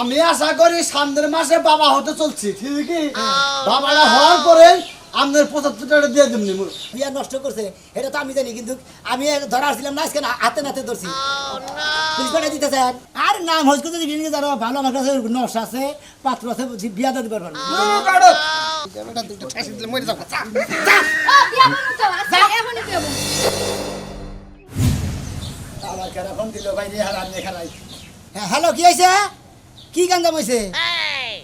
আমি আশা করি সামনের মাসে বাবা হতে চলছি ঠিক কি? বাবাটা হওয়ার পরে আপনার পঁচাত্তর টাকা দিয়ে দিমনি বিয়া নষ্ট করছে এটা তো আমি জানি কিন্তু আমি ধরা আসছিলাম না আজকে না হাতে নাতে ধরছি। পুলিশ দিতে স্যার আর নাম হজ করতে জিনিস জানো ভালো আমার কাছে নষ্ট আছে পাত্র আছে বিয়া দিতে পারব দেব হ্যালো কি হয়েছে কি গাঞ্জাম হয়েছে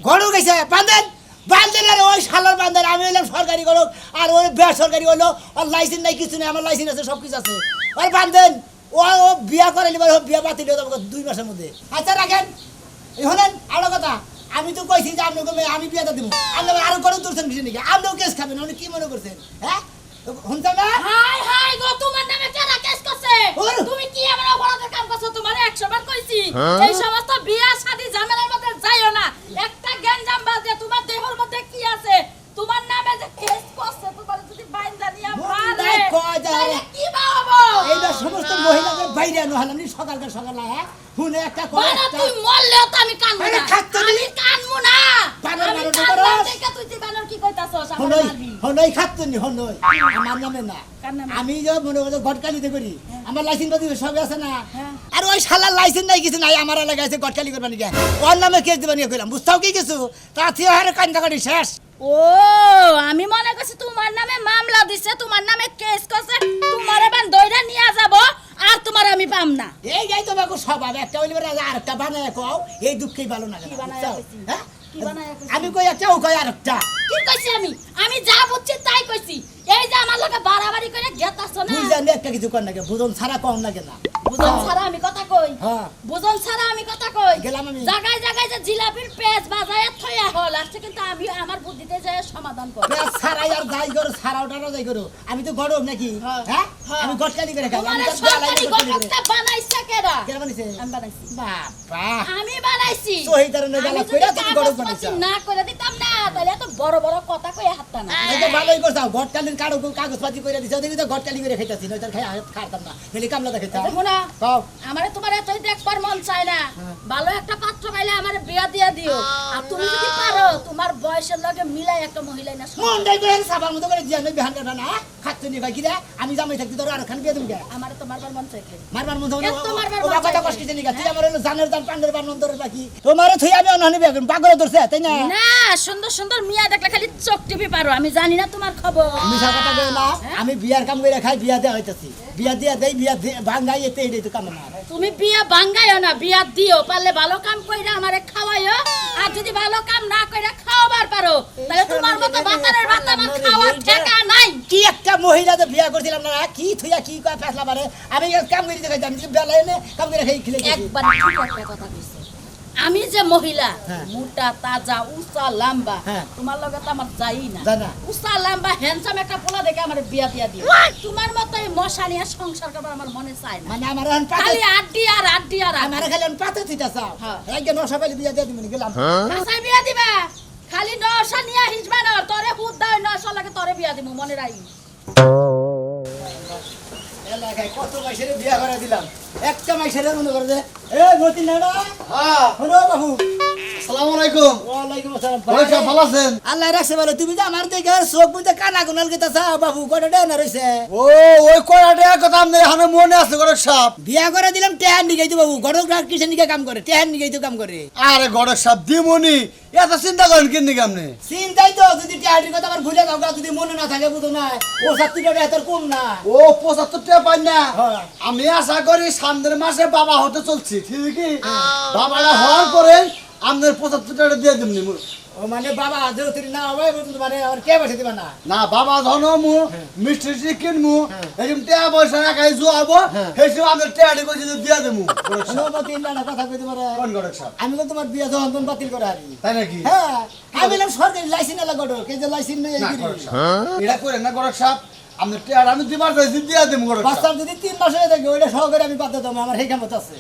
গরু গেছে বান্ধেন বান্ধেন আর ওই শালার বান্ধেন আমি হইলাম সরকারি গরু। আর ওই বেসরকারি হলো ওর লাইসেন্স নাই কিছু নেই আমার লাইসেন্স আছে সব কিছু আছে। আর বান্ধেন ও ও বিয়া করে নিবার ও বিয়া বাতিল হয়ে দুই মাসের মধ্যে। আচ্ছা রাখেন। হলেন আরও কথা। আমি তো কইছি যে আপনাকে আমি বিয়াটা দিব। আপনি আরও গরু তুলছেন কিছু নাকি? আপনিও কেস খাবেন আপনি কি মনে করছেন হ্যাঁ? শুনছেন না? হাই হাই গো তোমার নামে কেন কেস করছে ওর। তুমি কি এমন অপরাধের কাম করছ? তোমার 100 বার কইছি। এই সমস্ত বিয়া শাদী ঝামেলার মধ্যে যাইও না। একটা গ্যাঞ্জাম বাজে তোমার দেহের মধ্যে কি আছে? তোমার নামে যে কেস করছে তোমার যদি বাইন্দা নিয়া মারে। তাহলে কি বা হব? এইটা সমস্ত মহিলাদের বাইরে আনো সকালকার সকাল হ্যাঁ? একটা একটা তুই মরলেও তো আমি কানবো না। আমি কানবো না। বানর দেখে তুই যে বানর কি কইতাছস আমার হনই মারবি হনই খাতুনি হনই। আমার নামে না। আমি যে মনে করো গটকালিতে করি আমার লাইসেন্স পাতি সব আছে না। হ্যাঁ। আর ওই শালার লাইসেন্স নাই কিছু নাই আমার এলাকায় আছে গটকালি করবা নাকি ওর নামে কেস দিবা নিয়ে কইলাম। বুঝতাও কি কিছু? তা থিও হারে কান্দা শেষ। ও আমি মনে করছি তোমার নামে মামলা দিছে তোমার নামে কেস করছে তোমার এবার দইরা নিয়ে যাব আর তোমার আমি পাম না। এই যাই তোমাকে স্বভাব একটা হইলে আর একটা বানায় কও। এই দুঃখেই ভালো না কি? হ্যাঁ? কি আমি কই একটা ও কই আরেকটা। কি কইছি আমি? আমি যা বুঝছি তাই কইছি। এই যে আমার লগে বাড়াবাড়ি করে গেতাছ না? বুঝজানি একটা কিছু কর নাকি বুঝন ছাড়া কম লাগে না। বুঝন ছাড়া আমি কথা কই। হ্যাঁ। বুঝন ছাড়া আমি কথা কই। গেলাম আমি। জায়গায় জায়গায় যে জিলাপির পেজ বাজায় থইয়া হল আসছে কিন্তু আমি আমার বুদ্ধিতে যায় সমাধান করি পেঁয়াজ ছাড়াই আর যাই করো যাই করো। আমি তো গরম নাকি? হ্যাঁ, হ্যাঁ? হ্যাঁ। আমি গটকালি করে খাই। আমি তো গটকালি। বানাইছে কেডা কেন বানিয়েছে? আমি বানাইছি। বাবা। আমি বানাইছি। জ্বালা আমি কইরা তুমি গরম বানাইছো। না করে দিতাম না তাহলে এত বড় বড় কথা কই হাতটা না। এই তো ভালোই করছ গটকালির কাগজ কাগজপাতি করে দিছো দেখি তো গটকালি করে খাইতাছি নয় তার খাই খাইতাম না। হেলি কামলা দেখাইতাম দেখো না কও। আমারে তোমার এতই দেখবার মন চায় না। হ্যাঁ। ভালো একটা পাত্র পাইলে আমারে বিয়া দিয়া দিও। আর তুমি যদি তোমার বয়সের লগে মিলাই একটা মহিলা না মন দাই করে সাবার মতো করে দিয়া নই বিহান কাটা না। খাচ্ছ নি ভাই কিরা আমি জামাই থাকতে তোর আর খান বিয়ে দেবো গে আমারে তো মারবার মন চাইলে মারবার মন এত মারবার ও মন কথা চাইছে। কষ্ট জানি গা তুই আমার হলো জানের দান পান্ডের বার নন্দর বাকি তোমারে থুই আমি অনহানি বিয়ে করব পাগল ধরছে তাই না? না সুন্দর সুন্দর মিয়া দেখলে খালি চোখ টিপি পারো আমি জানি না তোমার খবর। মিছা কথা কই না আমি বিয়ার কাম করে খাই বিয়া দেওয়া হইতাছি। বিয়া দিয়া দেই বিয়া ভাঙ্গাই এতে এটাই তো কাম না তুমি বিয়া ভাঙ্গাইও না বিয়া দিও পারলে ভালো কাম কইরা আমারে খাওয়াইও। আর যদি ভালো কাম না কইরা খাওয়াবার পারো তাহলে তোমার মতো বাতারের ভাত আমার খাওয়ার ঠেকা নাই। কি একটা মহিলা তো বিয়া করছিলাম না কি থুইয়া কি কয় ফেসলা পারে আমি কাম করে দেখাইতাম যে বেলা এনে কাম করে খাই খেলে একবার কথা কইছে। আমি যে মহিলা হ্যাঁ। মোটা তাজা উঁচা লম্বা হ্যাঁ। তোমার লগে তো আমার যাই না। যায় না। উঁচা লম্বা হ্যান্ডসাম একটা পোলা দেখে আমার বিয়া দিয়া দিও। তোমার মতো এই মশা নিয়ে সংসার করবার আমার মনে চায় না। মানে আমার খালি আড্ডি আর আড্ডি আর আমার খালি এখন পাতে থুইতা চাও। হ্যাঁ। একজন নশা পাইলে বিয়া দিয়ে দিবি গেলাম। আসাই বিয়া দিবা? খালি নশা নিয়ে হিসবে না তোরে হুদ দাও নশা লাগে তোরে বিয়া দিব মনে রাখি এলাকায় কত মাইসের বিয়া করে দিলাম। একটা মাইসের মনে করে যে এ মতি নাড়া হ্যাঁ। হলো বাবু। আসসালামু আলাইকুম। ওয়ালাইকুম আসসালাম। ওই সাহেব ভালো আছেন? আল্লাহ রাখছে বলে তুমি যে আমার দেখে চোখ বুঝতে কানা গুনাল গেতা চাও বাবু কটা দেয় না রয়েছে ও ওই কড়াটে কথা আপনার এখানে মনে আছে গড়ের সাপ? বিয়া করে দিলাম টেহান নিগাইতো বাবু। গড়ক রাখ কিসের নিকে কাম করে? টেহান নিগাইতো কাম করে। আরে গড়ের সাপ দিমনি। এত চিন্তা করেন কিনি আপনি? চিন্তাই তো যদি টেহাটির কথা আমার ভুলে যাও যদি মনে না থাকে বুঝো না। ও সাত্তি টাকা এত কম না। ও পঁচাত্তর টাকা পাই না। হ্যাঁ। আমি আশা করি সামনের মাসে বাবা হতে চলছি ঠিক কি? বাবাটা হওয়ার পরে আপনার পঁচাত্তর টাকা দিয়ে মোর। ও মানে বাবা যদি না হবে বুঝতে মানে আমার কে বসে দিবা না? না বাবা ধন মু মিষ্টি টিষ্টি কিনমু এরকম টাকা পয়সা একাই জোয়াবো সেই সময় আপনার টাকাটি কইছি যে দিয়ে দেবো অনুমতি না না কথা কইতে পারে। কোন গড়ের সাপ আমি তো তোমার বিয়ে যখন তখন বাতিল করে হারি তাই নাকি? হ্যাঁ। আমি সরকারি লাইসেন্স এলা গড়ক এই যে লাইসেন্স নেই না এটা করে সাপ আমি দিবার চাইছি দিয়ে দেবো গড়ের বাচ্চার যদি তিন মাস হয়ে থাকে ওইটা সহকারে আমি বাদ দিতাম আমার সেই কামত আছে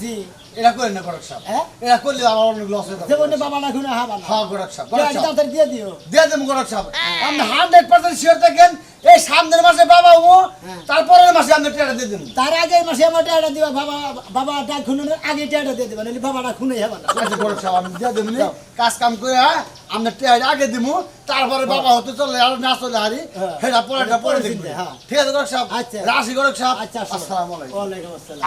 জি। এটা করে না গড়ের সাপ। হ্যাঁ? এটা করলে আমার অনেক লস হয়ে যাবে। বলে বাবা না খুনে হাবা না। হ্যাঁ সাপ গড়ের সাপ। তাড়াতাড়ি দিয়ে দিও। দিয়ে দেবো গড়ের সাপ। আপনি হান্ড্রেড পার্সেন্ট শিওর থাকেন এই সামনের মাসে বাবা ও হ্যাঁ। তারপরের মাসে আমরা টেয়াটা দিয়ে দেবো তার আগে মাসে আমার টাকাটা দিবা বাবা বাবাটা খুনের আগে টাকাটা দিয়ে দেবা নাহলে বাবাটা খুনে যাবে না। আচ্ছা বড় সাহেব আমি দিয়ে দেবো। কাজ কাম করে আমরা টেয়াটা আগে দিবো তারপরে বাবা হতে চলে আর না চলে হারি। হ্যাঁ। সেটা পরে পরে পরে হ্যাঁ। ঠিক আছে গরক সাহেব আচ্ছা। রাশি গরক সাহেব আচ্ছা আসসালামু আলাইকুম। ওয়ালাইকুম আসসালাম।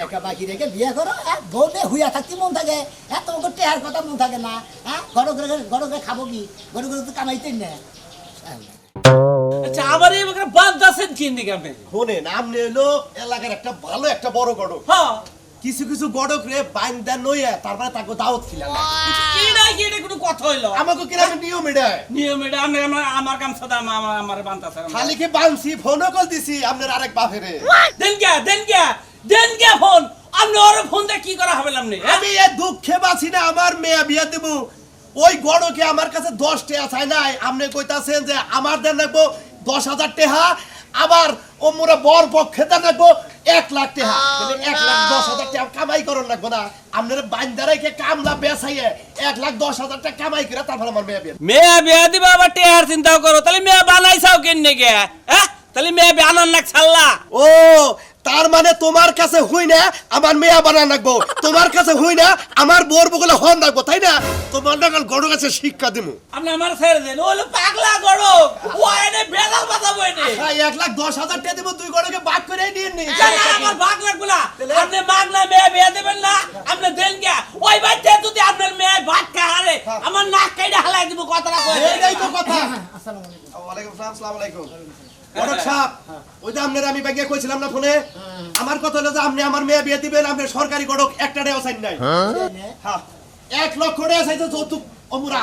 টাকা বাকি রেখে বিয়ে করো বউতে হুইয়া থাকতে মন থাকে। হ্যাঁ তোমাকে টেহার কথা মন থাকে না হ্যাঁ? গড় করে গড় করে খাব কি? গড় করে তো কামাইতেই না। আচ্ছা আবার এই বাগরা বাদ দাসেন কি দিকে আপনি? আপনি হলো এলাকার একটা ভালো একটা বড় গড়ক। হ্যাঁ। কিছু কিছু গড়ক রে বাইন্দা নইয়া তারপরে তাকে দাওয়াত খিলাম কি কি এটা কোনো কথা হইল? আমাকে কিরামে নিয়ম এটা নিয়ম এটা আমি আমার আমার কাম সাদা আমার আমার বান্তাছে খালি কি বানছি ফোনও কল দিছি আপনার আরেক বাপেরে। দেন কে দেন কে দেন কে ফোন। আপনি ওর ফোন দিয়ে কি করা হবে আপনি হ্যাঁ? আমি এ দুঃখে বাঁচি না আমার মেয়ে বিয়া দেব। ওই গড়কে আমার কাছে দশ টেহা চাই নাই। আপনি কইতাছেন যে আমার দেন রাখব দশ হাজার টেহা আবার ও মোরা বর পক্ষে দেন রাখব এক লাখ টেহা। এক লাখ দশ হাজার টাকা কামাই করন রাখব না। আপনার বাইন্দারাইকে কামলা বেসাইয়ে এক লাখ দশ হাজার টাকা কামাই করে তারপর আমার মেয়ে বিয়া মেয়ে বিয়া দিবা আবার টেহার চিন্তা করো। তাহলে মেয়ে বানাইছাও কেন গে হ্যাঁ? তাহলে মেয়ে বানান লাগ ছাড়লা। ও তার মানে তোমার কাছে হই না আমার মেয়া বানান রাখব তোমার কাছে হই না আমার বোর বগলে হন রাখব তাই না? তোমার নাগাল গড় কাছে শিক্ষা দিমু। আপনি আমার ছেড়ে দেন ওলো পাগলা গড়ো ও এনে বাজাবো এনে হ্যাঁ, এক লাখ দশ হাজার টাকা দেবো দুই গড়কে বাদ করে নিয়ে নি। জানা আমার ভাগ লাগবে না আপনি মাগনা মেয়ে বিয়ে দেবেন না আপনি দেন কে ওই বাচ্চা যদি আপনার মেয়ে ভাত খায় আমার নাক কাইটা হালাই দিব কথাটা কই এইটাই তো কথা। আসসালামু আলাইকুম। ওয়ালাইকুম আসসালাম আসসালামু আলাইকুম। গড়ক সাহেব ওই যে আপনার আমি ব্যাগে কইছিলাম না ফোনে? আমার কথা হলো যে আপনি আমার মেয়ে বিয়ে দিবেন আপনি সরকারি গড়ক একটা ডেও চাই নাই। হ্যাঁ? এক লক্ষ টাকা চাইছে যৌতুক অমুরা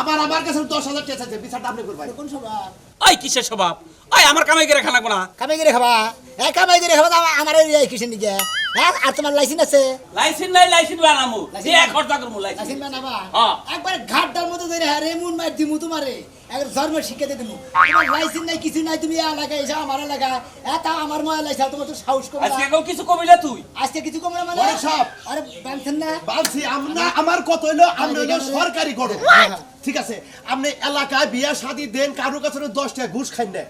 আবার আমার কাছে দশ হাজার টাকা চাইছে বিচারটা আপনি করবেন। কোন স্বভাব ওই কিসের স্বভাব? ওই আমার কামাই করে খানা কোনা কামাই করে খাবা? এ কামাই করে খাবা আমার- আমার এই কিসের নিকে হ্যাঁ আর তোমার লাইসেন্স আছে? লাইসেন্স নাই লাইসেন্স বানামু। যে খরচা করমু লাইসেন্স। লাইসেন্স বানাবা? হ্যাঁ। একবার ঘাটটার মধ্যে ধরে হ্যাঁ রেমুন মার দিমু তোমারে। একবার ধর্ম শিক্ষা দিয়ে দিমু। তোমার লাইসেন্স নাই কিছু নাই তুমি এই এলাকায় এসে আমার এলাকা এ তা আমার মা লাইসেন্স তোমার তো সাহস আজকে কেউ কিছু কবিলা তুই? আজকে কিছু কম না মানে? সাহেব। আরে বানছেন না? বালছি আমরা আমার কত হইল আমরা সরকারি গড় ঠিক আছে আপনি এলাকায় বিয়া শাদি দেন কারও কাছে দশ টাকা ঘুষ খাইন না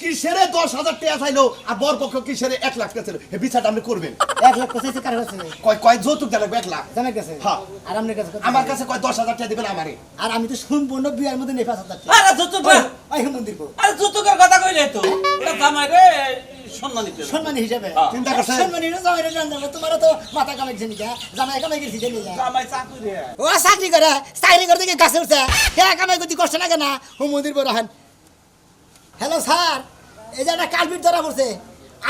কিসেরে দশ হাজার টাকা চাইলো? আর বর পক্ষ কিসেরে এক লাখ টাকা চাইলো? এই বিচারটা আপনি করবেন। এক লাখ কার কাছে কয় কয় যৌতুক দেন এক লাখ। জানার কাছে? হ্যাঁ। আর আপনার কাছে আমার কাছে কয় দশ হাজার টাকা দিবেন আমারে। আর আমি তো সম্পূর্ণ বিয়ার মধ্যে নেই পাঁচ হাজার টাকা। আরে যুতুক আরে যুতুকের কথা কইলে তো। এটা জামাই রে। সম্মান দিতে সম্মানী হিসাবে। চিন্তা করছেন? সম্মানী হিসাবে জামাই রে জান যাবে তো মাথা কামাইছে নাকি? জামাই কামাই গেছি জানি যা জামাই চাকরি রে ও চাকরি করে চাকরি করতে গিয়ে গাছে উঠছে। কে কামাই করতে কষ্ট লাগে না। ও মন্দির বড় হান। হ্যালো স্যার এই যে একটা কালপিট ধরা পড়ছে।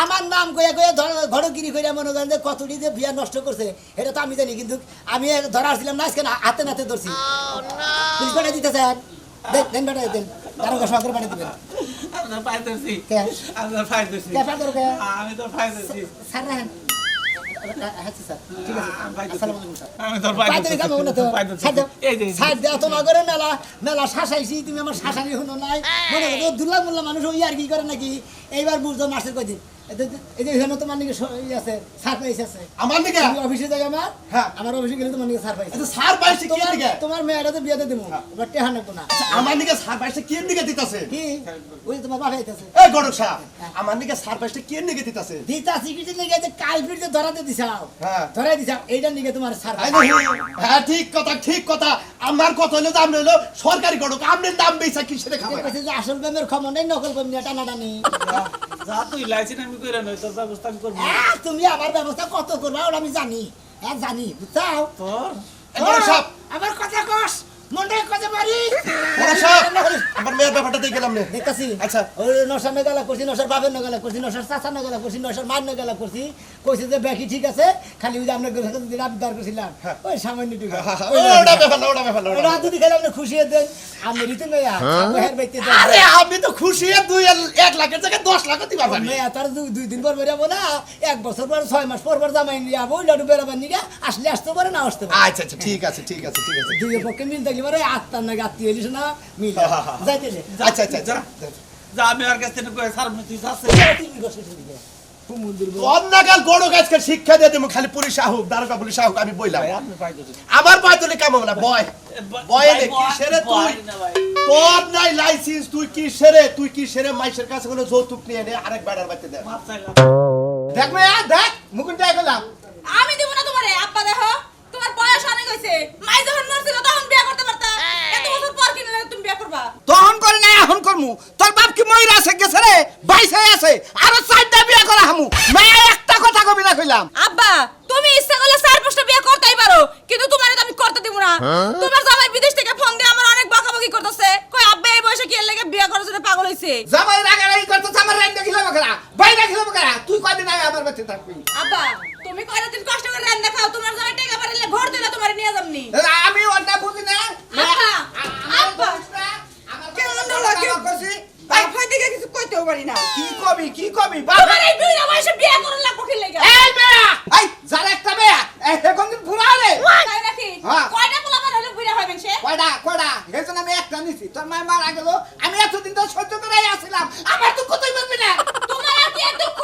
আমার নাম কইয়া কইয়া ঘড়গিরি কইয়া মনে করেন যে কতটি যে বিয়া নষ্ট করছে এটা তো আমি জানি কিন্তু আমি ধরা আসছিলাম না আজকে না হাতে নাতে ধরছি। পুলিশ পাঠিয়ে দিতে স্যার। দেন দেন দেন। দারোগা সহকারে পাঠিয়ে দিবেন। আপনার পাই ধরছি। কে? আপনার পাই ধরছি। আমি তো? ধরছি। স্যার রাখেন এইবার বুঝতো মাসের কদিন এই যে হেন তোমার নাকি স- ই আছে সারপ্রাইজ আছে। আমার দিকে অফিসে যাই আমার হ্যাঁ। আমার অফিসে গেলে তোমার নাকি সারপ্রাইজ আচ্ছা, স্যার কি তোমার তোমার মেয়েটা তো বিয়েতে দেবো এবার টেহা নেব না। আমার দিকে স্যার কি দিকে দিতেছে? কি? ওই তোমার বাবা আইতাছে এই গড়ক সাহেব আমার দিকে স্যার কি দিকে দিতেছে? দিতা সিকিটি নিয়ে যে কালপিট যে ধরাতে দিছাও হ্যাঁ। ধরাই দিছাও এইটার নিকে তোমার সারপ্রাইজ হ্যাঁ ঠিক কথা ঠিক কথা। আমার কথা হলো আপনি হলো সরকারি গড়ক আপনার নাম বেচা যে আসল প্রেমের খবর নেই নকল প্রেম নিয়ে টানাটানি। যা তুই আমি কইরা নই তোর ব্যবস্থা আমি করব। আহ, তুমি আমার ব্যবস্থা কত করবা ওটা আমি জানি। হ্যাঁ জানি বুঝছাও? তোর? আমার কথা কস! কথা পারি বড় সাহেব আমার মেয়ের ব্যাপারটা দিয়ে গেলাম না। দেখতেছি। আচ্ছা। ওই নশার নগালা করছি নশার বাপের নগালা করছি নশার চাচার নগালা করছি নশার মার নগালা করছি। কইছে যে ব্যাকি ঠিক আছে খালি ওই যে আপনার সাথে দিন আবদার করছিলাম। ওই সামান্য টুকু ওটা ব্যাপার না ওটা ব্যাপার না ওটা ওটা যদি খেলে আপনি খুশি হয়ে দেন আমি রিতে নয়া হের বাইতে দেন আরে আমি তো খুশি হয়ে দুই এক লাখের জায়গায় দশ লাখ দিবা পারি মেয়া তার দুই দুই দিন পর বেরাবো না এক বছর পর ছয় মাস পর পর জামাই নিয়ে যাব লাডু বেরাবার নিয়ে আসলে আসতে পারে না আসতে পারে। আচ্ছা আচ্ছা ঠিক আছে ঠিক আছে ঠিক আছে। দুই পক্ষে মিল থাকলে আত্মার নাকি আত্মীয় এলিস না মিল যাইতে আচ্ছা আচ্ছা আচ্ছা যা আমি আর কাছ থেকে তুই যাচ্ছে তুমি বসে শিক্ষা দিয়ে দেবো খালি পুলিশ আহুক দারোগা পুলিশ আহুক আমি বইলাম। আমার পায়তলি কাম হবে না? বয়। বয় নে কি সেরে তুই? তোর নাই লাইসেন্স তুই কি সেরে তুই কি সেরে মাইসের কাছে কোনো যৌতুক নিয়ে নে আরেক দে। দেখ মেয়া দেখ মুকুন আমি দিব না তোমারে আব্বা দেখো তোমার বয়স অনেক হয়েছে মাই যখন মরছিল তখন বিয়ে করতে পারতা এত বছর পর কিনে তুমি বিয়ে করবা? তখন করে নাই এখন করমু। তোর বাপ কি ময়রা আছে গেছে রে? বাইসে আছে। আরও চারটা বিয়া করা হামু। মেয়া একটা কথা কবি না কইলাম। আব্বা তুমি ইচ্ছা করলে চার পাঁচটা বিয়ে করতেই পারো কিন্তু তোমার তো আমি করতে দিব না। তোমার জামাই বিদেশ থেকে ফোন দিয়ে আমার অনেক বকাবকি করতেছে। কই আব্বা এই বয়সে কি এর লেগে বিয়ে করার জন্য পাগল হইছে? জামাই রাগারাগি করতে আমার রাইন দেখিলাম কেনা বাইরে দেখিলাম কেনা তুই কয়দিন আগে আমার বাড়িতে থাকবি? আব্বা তুমি কয়টা দিন কষ্ট করে রান্না খাও? তোমার জামাই টাকা পারিলে ভোট দিলে তোমার নিয়ে যামনি। আমি ওটা বুঝি না। আব্বা, আব্বা। কেমন কেমন লাগে লাগে? করছি বাপ দিকে কিছু কইতেও পারি না। কি কবি কি কবি? বাবা! এই দুইটা বয়সে বিয়ে করার লাগবো কি লেগে। এই মেয়া! এই যারা একটা মেয়া এখন দিন পুরা রে? তাই নাকি? হ্যাঁ। কয়টা পোলাপান হলে বুড়া হবেন সে? কয়টা কয়টা? হেজন আমি একটা নিছি। তোর মায়ের মারা গেল আমি এতদিন তো সহ্য করে আসছিলাম আমার তো কোথায় বলবি না তোমার আর কি আর দুঃখ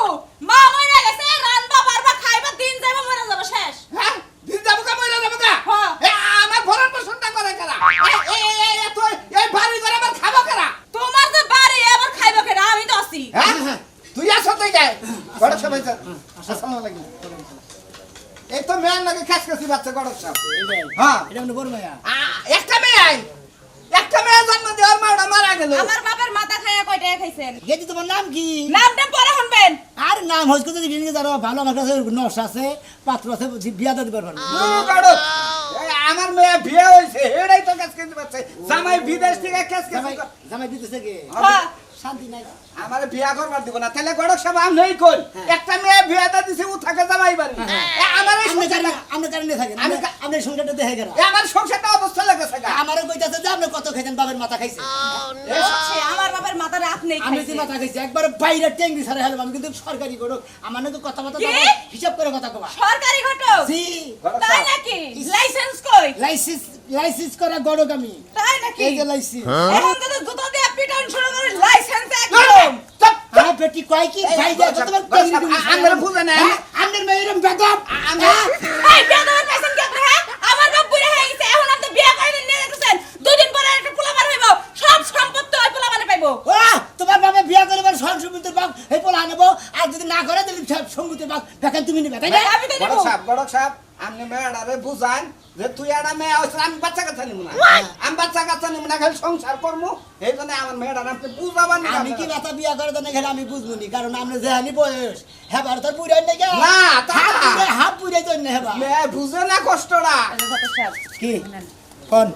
মা মরে গেছে রান্না পারবা খাইবা দিন যাইবা মরে যাবে শেষ হ্যাঁ দিন যাব কা মইরা যাব কা হ্যাঁ। এ, আমার ভরণ পোষণটা করে কারা এই এই এই এত এই ভারী করে আমার খাব কারা তোমার যে বাড়ি এবার খাইবা কেন আমি তো আছি হ্যাঁ তুই আসো তুই যাই গড়ক সবাই যা আসসালামু আলাইকুম এই তো মেয়ের লাগে খাস খাসি বাচ্চা গড়ক সব হ্যাঁ। এটা বড় মায়া। একটা মেয়ে। আই একটা মেয়ে জন্ম দেওয়ার মাটা মারা গেল। আমার বাবার মাথা খাইয়া কয় টাকা খাইছেন? গেছি তোমার নাম কি? নামটা পরে শুনবেন। আর নাম হইছে যদি কিনে জানো ভালো আমার কাছে নস আছে পাত্র আছে বিয়া দিতে পারব। না দুনু গড়ক এই, আমার মেয়ে বিয়ে হয়েছে এটাই তো কাজ করতে পারছে জামাই বিদেশ থেকে কাজ করতে জামাই দিতেছে কে হ্যাঁ। শান্তি নাই। আমার বিয়া করবার দিব না। তাহলে গড়ক সব আমি নেই কই? একটা মেয়ে বিয়ে দিছে ও থাকে জামাই বাড়ি। আমার এই কারণে আপনি কারণে থাকেন। আমি- আমি সংসারটা দেখে গেলাম। আমার সংসারটা অবস্থা লেগেছে গা। আমারও কইতাছে যে আপনি কত খাইছেন বাবার মাথা খাইছে। আমার বাবার মাথা রাত নেই আমি যে মাথা খাইছি একবার বাইরে টেঙ্গি সারে হেলাম। আমি কিন্তু সরকারি করুক আমার নাকি কথা কথা হিসাব করে কথা কবা। সরকারি ঘটক জি। তাই নাকি? লাইসেন্স কই? লাইসেন্স লাইসেন্স করা গড়ক আমি। তাই নাকি? এই যে লাইসেন্স। এখন তো জুতো দিয়ে পিটান শুরু করে লাইসেন্স একদম পেটি কয় কি ভাই দেখো তোমার আমরা বুঝে না। আমার মেয়েরম বেদম আমরা- এই বিয়ে দেওয়ার পেছন কি হ্যাঁ? আমার বাপ বুড়া হয়ে গেছে, এখন আপনি বিয়ে করে নিয়ে যেতেছেন। দুই দিন পরে একটা পোলাপান হইবো, সব সম্পত্তি ওই পোলাপানে পাইবো। ও তোমার বাবা বিয়া করে এবার সব সঙ্গীতের বাপ এই পোলা নেব আর যদি না করে তাহলে সব সঙ্গীতের বাপ দেখেন তুমি নিবে তাই না আমি তো গড়ক নিবো। সাহেব, গড়ক সাহেব, আপনি মেয়েটারে বুঝান যে তুই একটা মেয়ে হয়েছে আমি বাচ্চা কাচ্চা নিব না আমি বাচ্চা কাচ্চা নিব না খালি সংসার করব এই জন্য আমার মেয়েটার আপনি বুঝাবার না আমি কি মাথা বিয়া করে দেন এখানে আমি বুঝব নি কারণ আমরা যে হানি বয়স হেবার তোর বুড়াই নাই কে না, তা না। হাফ বুড়াই তো না হেবা মেয়ে বুঝে না কষ্টটা কি কোন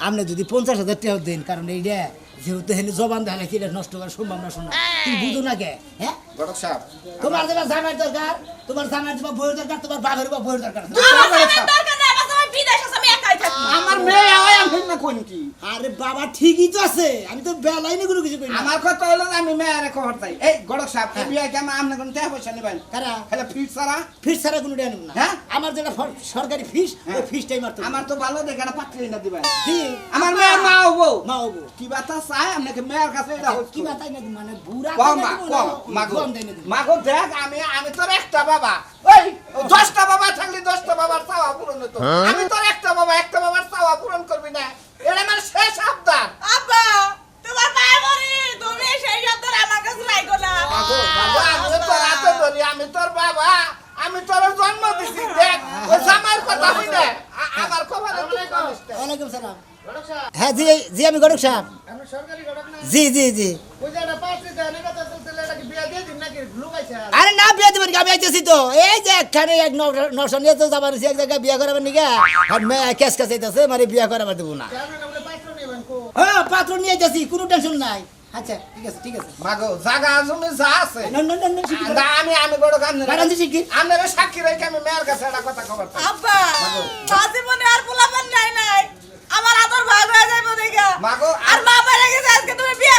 আপনি যদি পঞ্চাশ হাজার টাকা দেন কারণ এইটা যেহেতু হেন জবান দেখালে কি নষ্ট করার সম্ভাবনা শোনা তুমি বুঝো না কে হ্যাঁ? গড়ক সাহেব তোমার যেটা জামাই দরকার তোমার জামাই যেটা বইয়ের দরকার তোমার বাঘের বা বইয়ের দরকার। আমার দরকার নেই, আমার বিদেশ আছে, আমি একাই থাকি। আমার মেয়ে হয় আমি না কোন কি? আরে বাবা ঠিকই তো আছে। আমি তো বেলাই নি কোনো কিছু না। আমার কথা হলো আমি মেয়ের খবর চাই। এই গড়ক সাহেব এই বিয়ে কি আমার আপনি কোন টাকা পয়সা নেবেন? কারা? খালি ফিট ছাড়া? ফিস ছাড়া কোনো টাকা নেব না। হ্যাঁ? আমার যেটা সরকারি ফিস ওই হ্যাঁ। ফিসটাই মারতো আমার তো ভালো দেখে একটা পাত্রী না দিবেন। কি? আমার মেয়ের মা হব মা হব কি বাতা চাই আপনাকে মেয়ের কাছে এটা কি বাতাই না মানে বুড়া কম কম। মাগো। মাগো দেখ আমি আমি তোর একটা বাবা। ওই দশটা বাবা থাকলে দশটা বাবার চাওয়া পূরণ হতো। আমি তোর একটা বাবা একটা বাবার চাওয়া পূরণ করবি না। এটা আমার শেষ আবদার। আব্বা, তোমার পায়ে পড়ি, তুমি সেই আমার কাছে না। আমি তোর হাতে ধরি আমি তোর বাবা আমি তোর জন্ম দিছি দেখ ও জামার কথা হই না আমার কপালে তুই করিস ওয়ালাইকুম সালাম। হ্যাঁ জি জি আমি গরক সাহেব। জি জি জি। আরে। না বিয়ে দিবেন? আমি আইতেছি তো। এই যে একখানে এক নশো নিয়ে তো যাবার এক জায়গায় বিয়ে করাবার নিগা আর মেয়ে ক্যাশ ক্যাশ আইতেছে মানে বিয়ে করাবার দেবো না। হ্যাঁ পাত্র নিয়ে যাচ্ছি কোনো টেনশন নাই। আচ্ছা ঠিক আছে ঠিক আছে। মাগো জাগা জমি যা আছে। না, না, না, না, শিখি না, আমি আমি বড় গান বারান্দি শিখি। আপনারা সাক্ষী রেখে আমি মেয়ের কাছে একটা কথা খবর আব্বা, মা জীবনে আর পোলাপান নাই নাই। আমার আদর ভাগ হয়ে যাইবো দেখা। মাগো, আর মা মারা গেছে, আজকে তুমি বিয়ে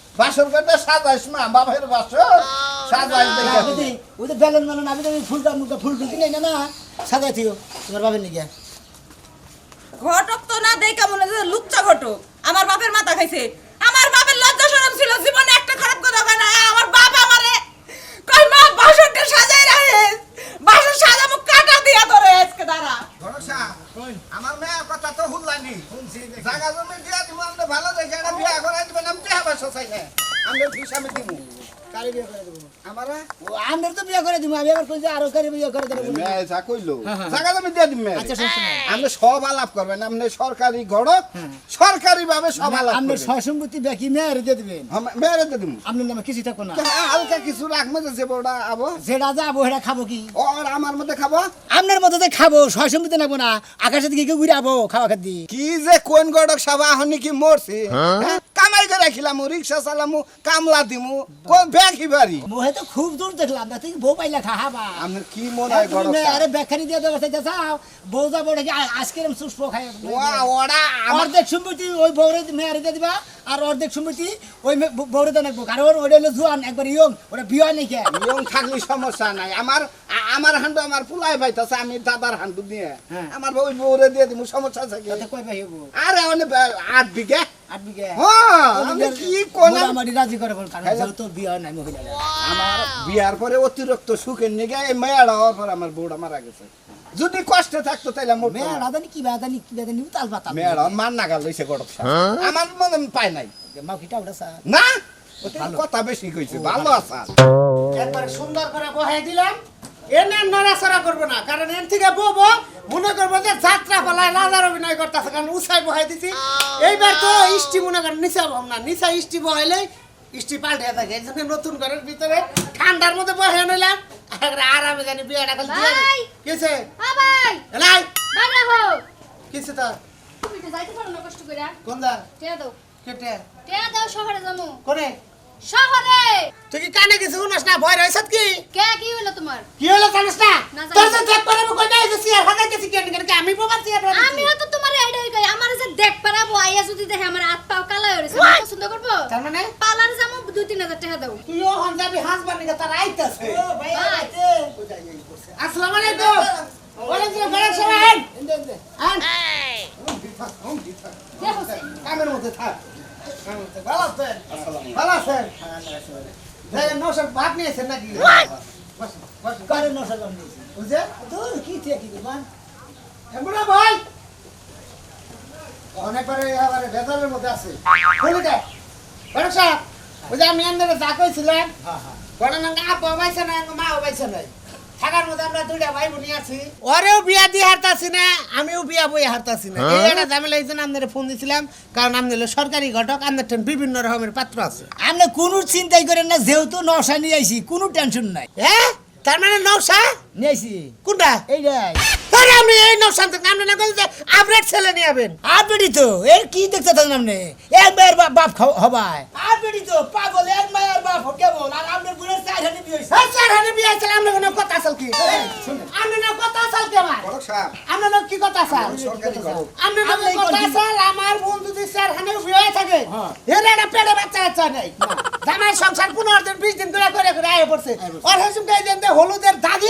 বাসর সাজাইস মা বাপের বাসর সাজাইস দেখে। ওই যে বেলুন মেলুন আমি তো ফুলটা মুখটা ফুল টুল কিনে না সাজাই থিও তোমার ঘটক তো না হয়েছে লুচ্চা ঘটক। আমার বাপের মাথা খাইছে। আমার বাপের লজ্জা শরম ছিল জীবনে একটা খারাপ কথা কয় না। আমার বাপ আমারে কই মা বাসরটা সাজাই রাখে। বাসর সাজামু কাটা দিয়া ধরে আজকে দাঁড়া। আমার মেয়ের কথা তো হুল্লানি জায়গা জমি দিয়া দিব আমরা ভালো দেখে একটা বিয়া করে দিবেন আমি টেহা বাসা চাই না আমরা ফিস আমি দিব কারি বিয়ে করে দেবো? আমারা? আমরা তো বিয়ে করে দিব আমি আবার কই আরও কারি বিয়ে করে দেবো মেয়ে যা কইলো। হ্যাঁ, হ্যাঁ। জায়গা জমি দিয়ে দিবেন আচ্ছা শুনছি না সব আলাপ করবেন আপনি সরকারি গড়ক সরকারি ভাবে সব আলাপ আপনার করবেন বাকি মেয়ের দিয়ে দিবেন। হ্যাঁ, দিয়ে দিব আপনার নামে কিছু থাকব না। হালকা কিছু রাখবে যে বড়া আবো। যেটা যাব সেটা খাব কি? আমার মধ্যে খাব? আপনার মতো তো খাব নাকবো না। আকাশের দিকে ঘুরে আবো খাওয়া খাদ্দি কি যে কোন গড়ক সাবা হনি কি মরছে? হ্যাঁ? কামাই করে রাখিলাম রিক্সা চালামু কামলা দিমু কোন বাড়ি মোহে তো খুব দূর দেখলাম না তুই বউ পাইলা খাহাবা আপনার কি মনে হয় গড়ক আরে বেখানি দিয়ে দেবো চাইতে চাও বউ যাব নাকি আজকে সুস্থ খাই ওয়া ওরা অর্ধেক সম্পত্তি ওই বউরে মেয়ের দিয়ে দিবা আর অর্ধেক সম্পত্তি ওই বউরে দিয়ে রাখব। কারণ ওটা হলো জোয়ান একবার ইয়ং ওটা বিয়ে নাকি ইয়ং থাকলে সমস্যা নাই। আমার আমার হান্ডু আমার পুলাই পাইতাছে আমি দাদার হান্ডু দিয়ে। হ্যাঁ। আমার ওই বউরে দিয়ে দিব সমস্যা আছে কি? কয় ভাই আরে অনেক আট বিঘে। হ্যাঁ আমি কি কোন মোটামুটি রাজি করে বল কারণ যেহেতু বিয়ে হয় নাই মহিলা আমার বিয়ার পরে অতিরিক্ত সুখের নিগে এই মেয়েরা হওয়ার পর আমার বউটা মারা গেছে। যদি কষ্টে থাকতো তাইলে মোট কি বাদানি কি পাতা মেয়েরা মার নাগাল লইছে গড়ক আমার মনে পায় নাই। মাও কিটা ওটা স্যার? না? কথা বেশি কইছে ভালো আছা। একবারে সুন্দর করে বহাই দিলাম। এনে নড়াচড়া করব না কারণ এর থেকে ববো মনে করব যে যাত্রা পালায় রাজার অভিনয় করতেছে কারণ উৎসাই বহাই দিছি। এইবার তো ইষ্টি মনে করেন নিচা ভাব না নিচা ইষ্টি বহাইলে ইষ্টি পাল্টে থাকে এই জন্য নতুন ঘরের ভিতরে ঠান্ডার মধ্যে বহে নিলাম। আর আরামে জানি বিয়েটা খালি দিয়ে! কিসে হো কিসে তো তুমি তো যাইতে পারো না কষ্ট করে কোন দা টিয়া দাও। কেটে। টিয়া দাও শহরে যাব কোনে? শহরে! তুই কি কানে কিছু শুনস না? ভয় রয়েছত কি? কে কি হলো তোমার? কি হলো জানিস না। তোর যে দেখ আমি কই নাই যে সিয়ার হাতে গেছি কেন কেন কি আমি প্রমাণ সিয়ার আমি হয়তো তোমার এইটাই কই আমার যে দেখ পারাবো আইয়া যদি দেখে আমার হাত পাও কালা হয়েছে আমি পছন্দ করব? তার মানে? পালার দুই তিন হাজার টাকা দাও। তুইও হঞ্জাবি হাসবার নিকে তার আইতাছে ভাই আসসালামু আলাইকুম। ওয়ালাইকুম আসসালাম সবাই আন দেখো সে। কামের মধ্যে থাক কামের মধ্যে। ভালো আছেন ভালো আছেন দেখেন নৌসাদ ভাত নিয়েছেন নাকি বসুন, বসুন। কারে নশা জন দিয়েছি কি থেকে কি করবান এমরা ভাই অনেকবারে আবার ভেতরের মধ্যে আছে খুলে বড় সাহেব ওই যে আমি এমনি যা কইছিলাম বড় নাঙ্গা আপা পাইছে না মা পাইছে নাই থাকার মধ্যে আমরা দুইটা ভাই বোনি আছি। ওরেও বিয়া দিয়ে হারতাছি না আমিও বিয়া বই হারতাছি না। এই একটা ঝামেলা এই জন্য আপনাদের ফোন দিছিলাম কারণ হলো সরকারি ঘটক আপনাদের বিভিন্ন রকমের পাত্র আছে। আপনি কোনো চিন্তাই করেন না যেহেতু নশা নিয়ে আইছি কোনো টেনশন নাই। হ্যাঁ তার মানে নৌসা নিয়ে আইছি। কোনটা? এইটাই। আরে আপনি এই নৌসা থেকে আপনি না কইলে আপডেট ছেলে নিয়ে তো এর কি দেখতে থাকেন আপনি? এক মায়ের বাপ হবায়। তো পাগল এক মায়ের বাপ কেবল আর আপনার বোনের চার হানি বিয়ে হয়েছে হ্যাঁ স্যার হানে বিয়ে আছে আমরা কোনো কথা চাল কি? আপনি না কথা চাল কে আমার? গড়ক না কি কথা চাল সরকারি না কথা কোন- আমার বোন যদি স্যার হানে থাকে এর একটা পেটে বাচ্চা বাচ্চা নেই। জামাই সংসার পনেরো দিন বিশ দিন করে করে করে আয় পড়ছে। ওর হেসুম কে দিন হলুদের দাগি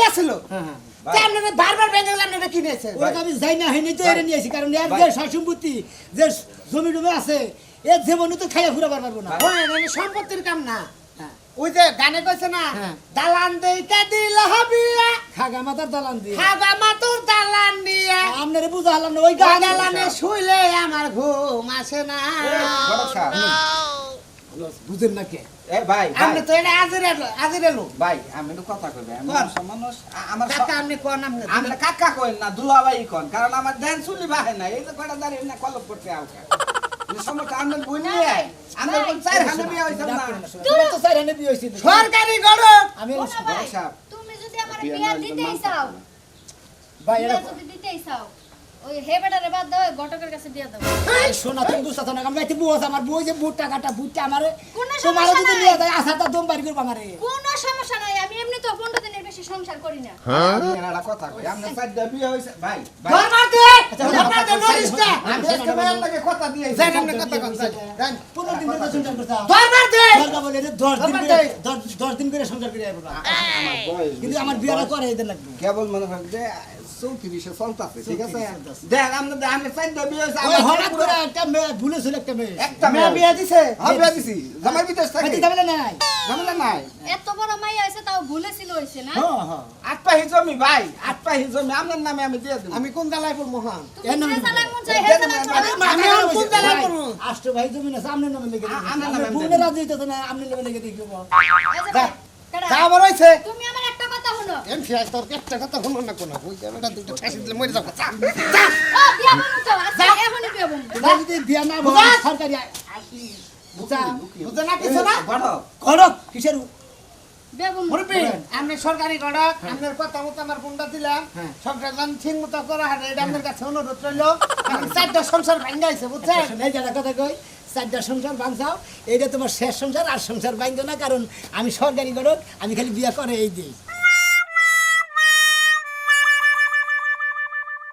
বারবার গেলে আপনারা কিনেছেন ওটা আমি যাই না হয়নি তো এর কারণ এর যে সম্পত্তি যে জমি টমি আছে এর জীবনে তো খাইয়া ঘুরাবার পারব না। শোনেন, সম্পত্তির কাম না। ওই যে গানে কইছে না হ্যাঁ। দালান দেইতে দিল হাবিয়া। খাগা মাথার দালান দিয়ে। খাবা মাতুর দালান নিয়ে আপনারে বুঝা হলাম না ওই গান দালানে শুইলে আমার ঘুম আসে না। গড়ক সাহেব বুঝেন না কে? এ ভাই ভাই। আপনি তো এটা আজির এলো আজির এলো ভাই আমি একটু কথা কইবে আমি কোন? মানুষ মানুষ আ- আমার স- কাকা আপনি কোন আপনি আমরা কাকা কইন না দুলাভাই কন কারণ আমার দেন চুলি বাহে না। এই যে কয়টা দাঁড়িয়ে না কলপ করতে আউকা কোন চার হাজার বিয়ে হইছে না তোমার তো চার হানি বিয়ে হয়েছে। সরকারি গরম আমি শোনো ভাই, গড়ক সাহেব তুমি যদি আমার বিয়া দিতেই চাও ভাই বিয়া যদি দিতেই চাও ওই হে বেটারে বাদ দাও ঘটকের কাছে দিয়ে দাও। এই শোনা তুমি দুসা তো আমি এতে বুঝ আমার বই যে বুট টাকাটা বুটটা আমারে কোনো তোমার সমস্যা যদি নাই। নিয়ে যায় আসাটা দম বাড়ি করব আমারে। কোনো সমস্যা নাই আমি এমনি তো পনেরো দিনের বেশি সংসার করি না। কথা কই বিয়ে হইছে ভাই ভাই। দে। দশ দিন করে সংসার করে কিন্তু আমার বিয়াটা করে এদের লাগবে। কেবল মনে হয় যে চৌত্রিশে চলতেছে ঠিক আছে? আমরা আমি চাইতে বিয়ে হয়েছে ওই হঠাৎ করে একটা মেয়ে ভুলে ছিল একটা মেয়ে। একটা মেয়ে বিয়ে দিছে? হ্যাঁ বিয়ে দিছি। জামাই বিদেশ থাকে। খাইতে যাবে না নাই নাই। এত বড় আছে তাও ভুলেছিল হইছে না? হ্যাঁ হ্যাঁ। জমি ভাই। আট পাহি জমি আপনার নামে আমি দিয়ে দেবো। আমি কোন জ্বালায় পড়ব হ্যাঁ? এর নামে মন হে আমি। কোন ভাই, করব? আষ্ট ভাই জমি আছে আপনার নামে লিখে দিবো। আমার নামে আমি দেবো। রাজি হইতেছে না আপনি নামে লিখে দেবো। এই যে। যা আবার হয়েছে। তুমি আমার এম ফিয়াজ তোর একটা কথা শুনো না কোনো? ওই জায়গাটা দুটো ঠাসি দিলে মরে যাব। যা। ও বিয়া বন্ধ তো। আজকে এখনই বিয়া বন্ধ। এটা যদি বিয়া না বুঝা? সরকারি আ- বুঝা? বুঝতে না কিছু না? বড়। খড়ক, কিসের বিয়া বন্ধ। মুরব্বী। আপনি সরকারি গড়ক আপনার কথা মতো আমার ফোনটা দিলাম। সরকার জন ঠিক মতো করা হারে এটা আপনার কাছে অনুরোধ রইল। চারটা সংসার ভাঙ্গা বুঝছেন? এই যারা কথা কই চারটা সংসার ভাঙছাও এইটা তোমার শেষ সংসার আর সংসার ভাঙতো না কারণ আমি সরকারি করক আমি খালি বিয়া করে এই দিই।